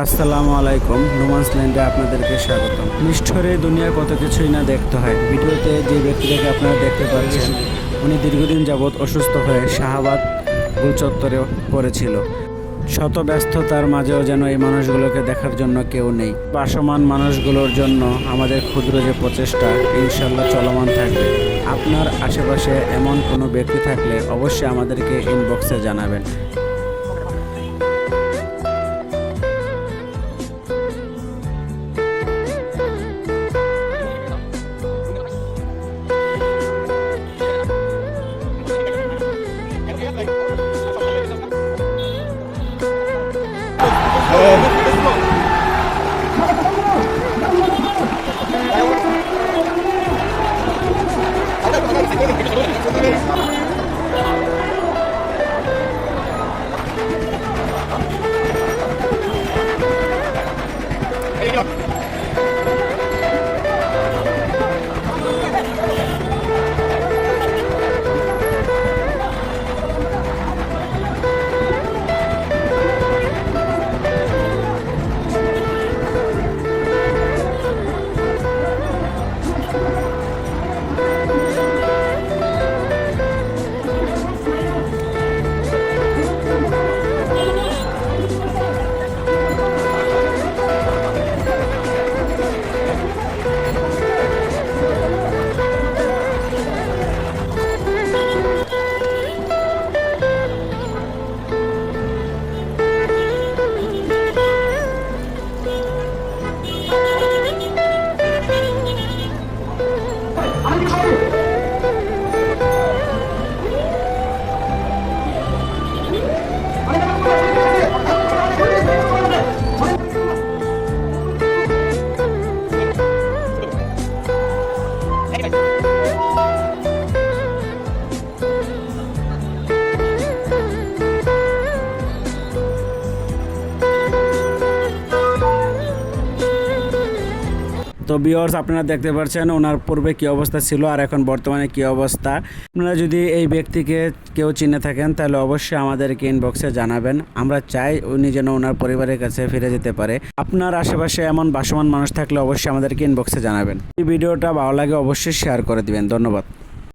আসসালামু আলাইকুম নোমান্স ল্যান্ডে আপনাদেরকে স্বাগতম। নিষ্ঠরে দুনিয়া কত কিছুই না দেখতে হয়। ভিডিওতে যে ব্যক্তিটাকে আপনারা দেখতে পাচ্ছেন, উনি দীর্ঘদিন যাবৎ অসুস্থ হয়ে শাহাবাদ গুলচত্বরে পড়েছিল। শত ব্যস্ততার মাঝেও যেন এই মানুষগুলোকে দেখার জন্য কেউ নেই। বাসমান মানুষগুলোর জন্য আমাদের ক্ষুদ্র যে প্রচেষ্টা, ইনশাল্লাহ চলমান থাকবে। আপনার আশেপাশে এমন কোনো ব্যক্তি থাকলে অবশ্যই আমাদেরকে ইনবক্সে জানাবেন। Oh. তো বিওর্স আপনারা দেখতে পাচ্ছেন ওনার পূর্বে কী অবস্থা ছিল আর এখন বর্তমানে কী অবস্থা। আপনারা যদি এই ব্যক্তিকে কেউ চিনে থাকেন, তাহলে অবশ্যই আমাদেরকে ইনবক্সে জানাবেন। আমরা চাই উনি যেন ওনার পরিবারের কাছে ফিরে যেতে পারে। আপনার আশেপাশে এমন বাসমান মানুষ থাকলে অবশ্যই আমাদেরকে ইনবক্সে জানাবেন। এই ভিডিওটা ভালো লাগে অবশ্যই শেয়ার করে দিবেন। ধন্যবাদ।